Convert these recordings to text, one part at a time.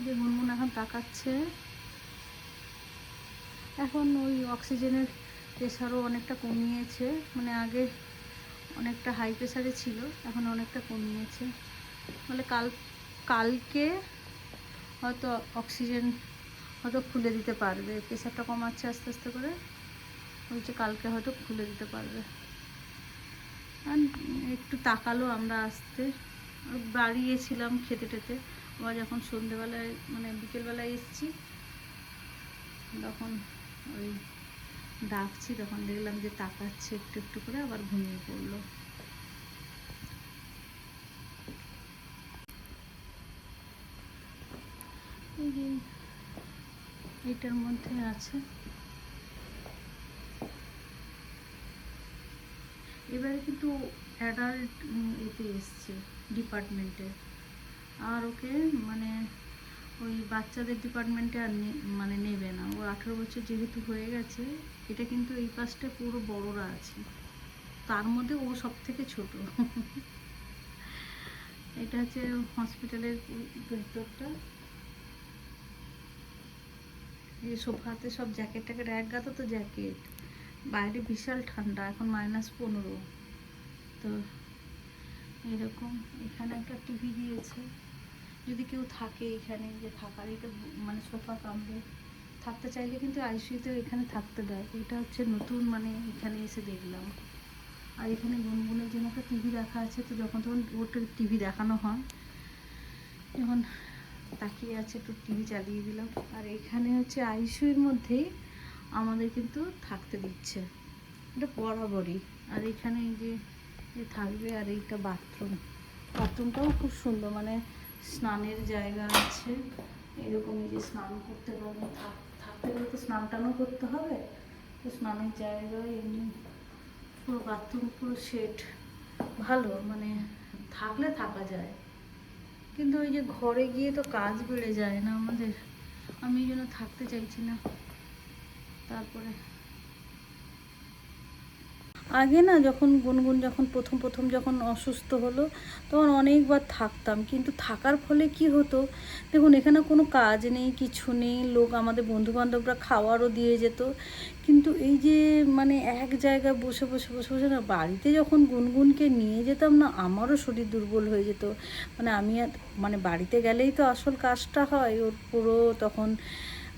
যে গুনগুন এখন তাকাচ্ছে। এখন ওই অক্সিজেনের প্রেশারও অনেকটা কমিয়েছে। মানে আগে অনেকটা হাই প্রেশারে ছিল, এখন অনেকটা কমিয়েছে। বলে কাল, কালকে হয়তো অক্সিজেন হয়তো খুলে দিতে পারবে। প্রেশারটা কমাচ্ছে আস্তে আস্তে করে। বলছে কালকে হয়তো খুলে দিতে পারবে। আর একটু তাকালো আমরা আসতে। বাড়িয়েছিলাম খেতে টেতে। আবার যখন সন্ধেবেলায় মানে বিকেলবেলায় এসেছি, তখন ওই ডাকছি, তখন দেখলাম যে তাকাচ্ছে একটু একটু করে, আবার ঘুমিয়ে পড়ল। এটার মধ্যে আছে। এবারে কিন্তু অ্যাডাল্ট এতে এসছে ডিপার্টমেন্টে আর ওকে মানে ওই বাচ্চাদের ডিপার্টমেন্টে আর মানে নেবে না। ওর আঠেরো বছর যেহেতু হয়ে গেছে, এটা কিন্তু এই পাশটা পুরো বড়রা আছে। তার মধ্যে ও সব থেকে ছোট। এটা হচ্ছে হসপিটালের ভেতরটা। এই সোফাতে সব জ্যাকেট ট্যাকেট এক গাদা তো জ্যাকেট বাইরে বিশাল ঠান্ডা, এখন মাইনাস পনেরো। তো এরকম, এখানে একটা টিভি দিয়েছে। যদি কেউ থাকে এখানে, যে থাকার এটা মানে সোফা কামড়ে, থাকতে চাইলে কিন্তু আইসিইউতেও এখানে থাকতে দেয়। এটা হচ্ছে নতুন মানে এখানে এসে দেখলাম। আর এখানে গুনগুনের জন্য একটা টিভি রাখা আছে, তো যখন তখন ওটা টিভি দেখানো হয়। যখন তাকিয়ে আছে, একটু টিভি চালিয়ে দিলাম। আর এখানে হচ্ছে আইসিউর মধ্যেই আমাদের কিন্তু থাকতে দিচ্ছে। এটা বরাবরই। আর এখানে এই যে থাকবে আর এইটা বাথরুম। বাথরুমটাও খুব সুন্দর মানে স্নানের জায়গা আছে। এরকম যে স্নান করতে পারবে। থাক- থাকতে গেলে তো স্নান টানও করতে হবে। তো স্নানের জায়গায় এমনি পুরো বাথরুম পুরো সেট ভালো মানে থাকলে থাকা যায়। কিন্তু ওই যে ঘরে গিয়ে তো কাজ বেড়ে যায় না আমাদের। আমি এই জন্য থাকতে চাইছি না। তারপরে আগে না যখন গুনগুন যখন প্রথম প্রথম যখন অসুস্থ হলো, তখন অনেকবার থাকতাম। কিন্তু থাকার ফলে কি হতো? দেখুন, এখানে কোনো কাজ নেই, কিছু নেই, লোক আমাদের বন্ধু বান্ধবরা খাওয়ারও দিয়ে যেত। কিন্তু এই যে মানে এক জায়গায় বসে বসে বসে বসে না, বাড়িতে যখন গুনগুনকে নিয়ে যেতাম না, আমারও শরীর দুর্বল হয়ে যেত। মানে আমি আর মানে বাড়িতে গেলেই তো আসল কাজটা হয়। ওর পুরো তখন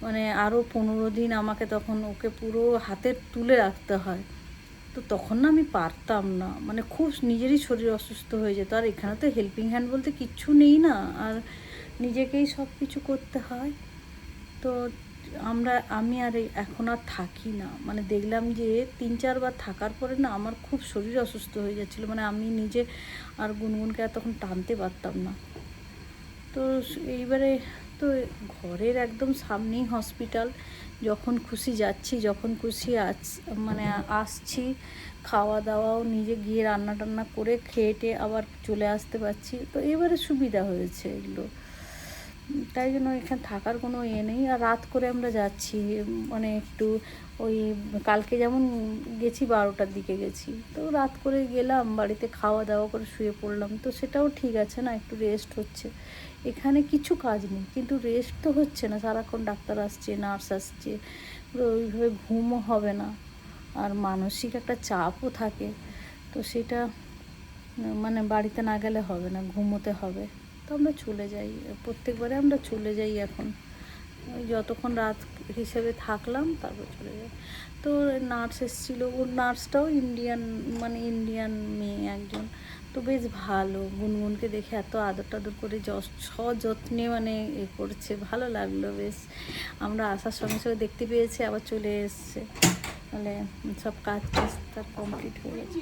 মানে আরও পনেরো দিন আমাকে তখন ওকে পুরো হাতে তুলে রাখতে হয়। তো তখন না আমি পারতাম না। মানে খুব নিজেরই শরীর অসুস্থ হয়ে যেত। আর এখানে তো হেল্পিং হ্যান্ড বলতে কিচ্ছু নেই না। আর নিজেকেই সব কিছু করতে হয়। তো আমরা, আমি আর এখন আর থাকি না। মানে দেখলাম যে তিন চারবার থাকার পরে না আমার খুব শরীর অসুস্থ হয়ে যাচ্ছিল। মানে আমি নিজে আর গুনগুনকে আর তখন টানতে পারতাম না। তো এইবারে তো ঘরের একদম সামনেই হসপিটাল যখন খুশি যাচ্ছি, যখন খুশি আস মানে আসছি, খাওয়া দাওয়াও নিজে গিয়ে রান্না টান্না করে খেয়ে টেয়ে আবার চলে আসতে পারছি। তো এবারে সুবিধা হয়েছে এগুলো। তাই জন্য এখানে থাকার কোনো ইয়ে নেই। আর রাত করে আমরা যাচ্ছি মানে একটু ওই কালকে যেমন গেছি বারোটার দিকে গেছি। তো রাত করে গেলাম, বাড়িতে খাওয়া দাওয়া করে শুয়ে পড়লাম। তো সেটাও ঠিক আছে না, একটু রেস্ট হচ্ছে। এখানে কিছু কাজ নেই, কিন্তু রেস্ট তো হচ্ছে না, সারাক্ষণ ডাক্তার আসছে নার্স আসছে ওইভাবে ঘুমও হবে না, আর মানসিক একটা চাপও থাকে, তো সেটা মানে বাড়িতে না গেলে হবে না, ঘুমোতে হবে, তো আমরা চলে যাই, প্রত্যেকবারে আমরা চলে যাই এখন, ওই যতক্ষণ রাত হিসেবে থাকলাম, তারপর চলে যাই, তো নার্স এসেছিল, ওর নার্সটাও ইন্ডিয়ান মানে ইন্ডিয়ান মেয়ে একজন তো বেশ ভালো। গুনগুনকে দেখে এত আদর টাদর করে সযত্নে মানে এ করছে। ভালো লাগল বেশ। আমরা আসার সঙ্গে সঙ্গে দেখতে পেয়েছি, আবার চলে এসছে। মানে সব কাজ টাজ তার কমপ্লিট হয়ে গেছে।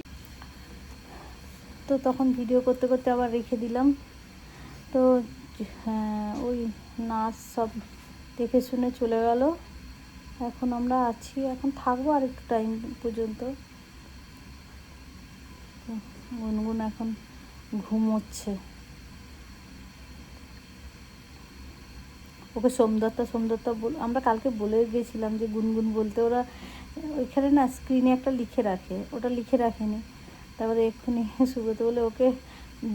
তো তখন ভিডিও করতে করতে আবার রেখে দিলাম। তো হ্যাঁ ওই নাচ সব দেখে শুনে চলে গেল। এখন আমরা আছি, এখন থাকব আর একটু টাইম পর্যন্ত। গুনগুন এখন ঘুমোচ্ছে। ওকে সোমদত্তা সোমদত্তা বল আমরা কালকে বলে গেছিলাম যে গুনগুন বলতে ওরা ওইখানে না স্ক্রিনে একটা লিখে রাখে। ওটা লিখে রাখেনি। তারপরে এক্ষুনি সুব্রত বলে ওকে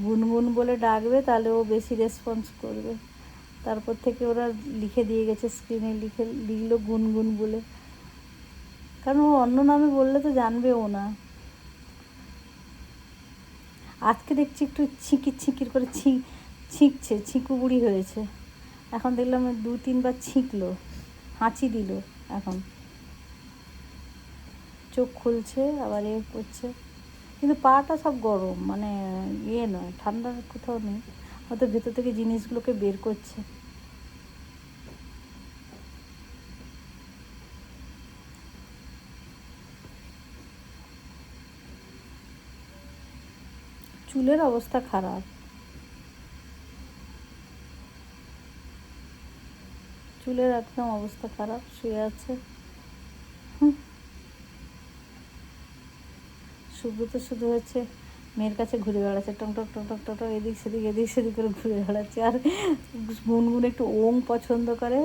গুনগুন বলে ডাকবে, তাহলে ও বেশি রেসপন্স করবে। তারপর থেকে ওরা লিখে দিয়ে গেছে স্ক্রিনে লিখে লিখলো গুনগুন বলে। কারণ ও অন্য নামে বললে তো জানবেও না। আজকে দেখছি একটু ছিঁকির ছিঁকির করে ছি, ছিঁকছে ছিঁকু বুড়ি হয়েছে। এখন দেখলাম দু তিনবার ছিঁকলো, হাঁচি দিল এখন। চোখ খুলছে, আবার এ করছে। কিন্তু পাটা সব গরম মানে ইয়ে নয়, ঠান্ডার কোথাও নেই। হয়তো ভেতর থেকে জিনিসগুলোকে বের করছে। চুলের অবস্থা খারাপ। চুলের একদম অবস্থা খারাপ, শুয়ে আছে। সুব্রত শুধু হচ্ছে মেয়ের কাছে ঘুরে বেড়াচ্ছে, টং টক টং টক টক টক এদিক সেদিক এদিক সেদিক করে ঘুরে বেড়াচ্ছে। আর গুনগুন একটু ওং পছন্দ করে।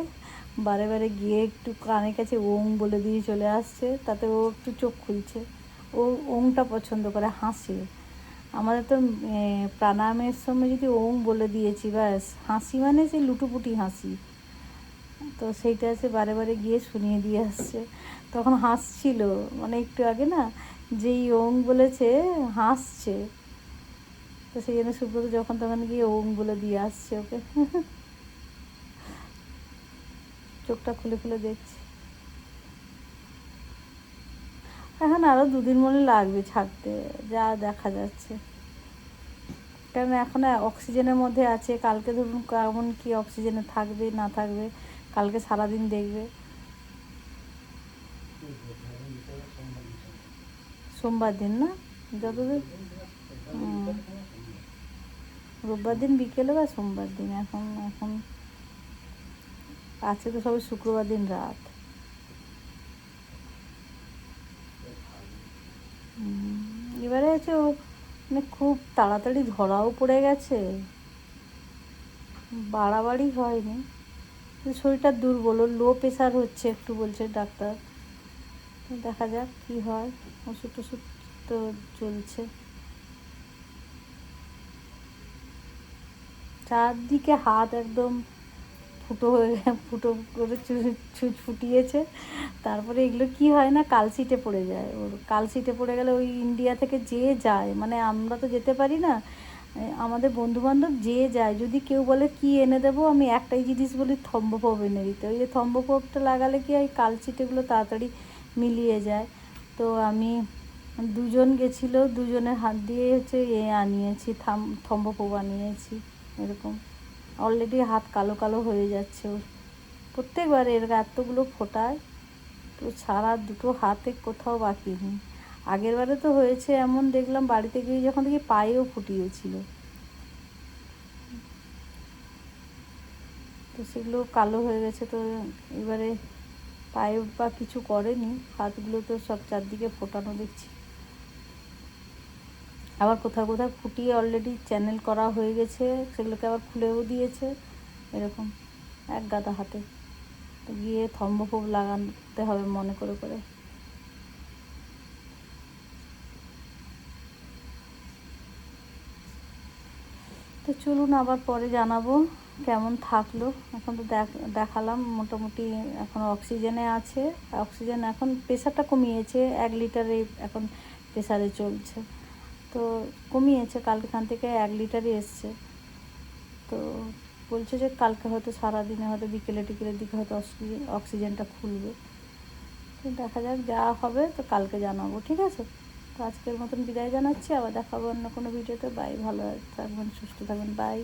বারে বারে গিয়ে একটু কানের কাছে ওং বলে দিয়ে চলে আসছে, তাতে ও একটু চোখ খুলছে। ও ওংটা পছন্দ করে, হাসে। আমাদের তো প্রাণায়ামের সময় যদি ওম বলে দিয়েছি, ব্যাস, হাসি মানে সেই লুটুপুটি হাসি। তো সেইটা সে বারে বারে গিয়ে শুনিয়ে দিয়ে আসছে। তখন হাসছিল মানে একটু আগে না, যেই ওং বলেছে, হাসছে। তো সেই জন্য সুব্রত যখন তখন গিয়ে ওং বলে দিয়ে আসছে ওকে। চোখটা খুলে খুলে দেখছি। এখন আরও দুদিন মনে লাগবে ছাড়তে, যা দেখা যাচ্ছে। কারণ এখন অক্সিজেনের মধ্যে আছে, কালকে ধরুন কেমন কি অক্সিজেনে থাকবে, না থাকবে, কালকে সারাদিন দেখবে। সোমবার দিন না? যতদূর রোববার দিন বিকেলে বা সোমবার দিন? এখন এখন আছে তো সবাই শুক্রবার দিন রাত। হচ্ছে ও। মানে খুব তাড়াতাড়ি ধরাও পড়ে গেছে। বাড়াবাড়ি হয়নি। শরীরটা দুর্বল লো প্রেশার হচ্ছে একটু বলছে ডাক্তার। দেখা যাক কি হয়। ওষুধ টষুধ তো চলছে। চারদিকে হাত একদম ফুটো হয়ে ফুটো করে ছুঁচ ফুটিয়েছে। তারপরে এগুলো কি হয় না কালশিটে পড়ে যায়। ওর কালশিটে পড়ে গেলে ওই ইন্ডিয়া থেকে যে যায় মানে আমরা তো যেতে পারি না আমাদের বন্ধু বান্ধব যে যায়, যদি কেউ বলে, কি এনে দেবো? আমি একটাই জিনিস বলি, থম্বপপ এনে দিতে। ওই যে থম্বপোপটা লাগালে কি হয় কালশিটেগুলো তাড়াতাড়ি মিলিয়ে যায়। তো আমি দুজন গেছিল, দুজনের হাত দিয়ে হচ্ছে এ আনিয়েছি, থাম, থম্বপোপ আনিয়েছি, এরকম। অলরেডি হাত কালো কালো হয়ে যাচ্ছে ওর। প্রত্যেকবার এর এতগুলো ফোটায়, তো ছাড়া দুটো হাতে কোথাও বাকি নেই। আগের বারে তো হয়েছে এমন, দেখলাম বাড়িতে গিয়ে যখন দেখি পায়েও ফুটিয়েছিল। তো সেগুলো কালো হয়ে গেছে তো এবারে পায়ে বা কিছু করেনি। হাতগুলো তো সব চারদিকে ফোটানো দেখছি। আবার কোথাও কোথাও ফুটিয়ে অলরেডি চ্যানেল করা হয়ে গেছে, সেগুলোকে আবার খুলেও দিয়েছে, এরকম এক গাদা হাতে। গিয়ে থম্বফোব লাগাতে হবে মনে করে করে। তো চলুন আবার পরে জানাব কেমন থাকল। এখন তো দেখ- দেখালাম, মোটামুটি এখন অক্সিজেনে আছে। অক্সিজেন এখন প্রেশারটা কমিয়েছে, এক লিটারে এখন প্রেশারে চলছে। তো কমিয়েছে কালকেখান থেকে এক লিটারই এসছে। তো বলছে যে কালকে হয়তো সারাদিনে হয়তো বিকেলে টিকেলের দিকে হয়তো অক্সিজেন অক্সিজেনটা খুলবে। তো দেখা যাক যা হবে, তো কালকে জানাব, ঠিক আছে? তো আজকের মতন বিদায় জানাচ্ছি, আবার দেখাবো অন্য কোনো ভিডিওতে। বাই, ভালো থাকবেন, সুস্থ থাকবেন, বাই।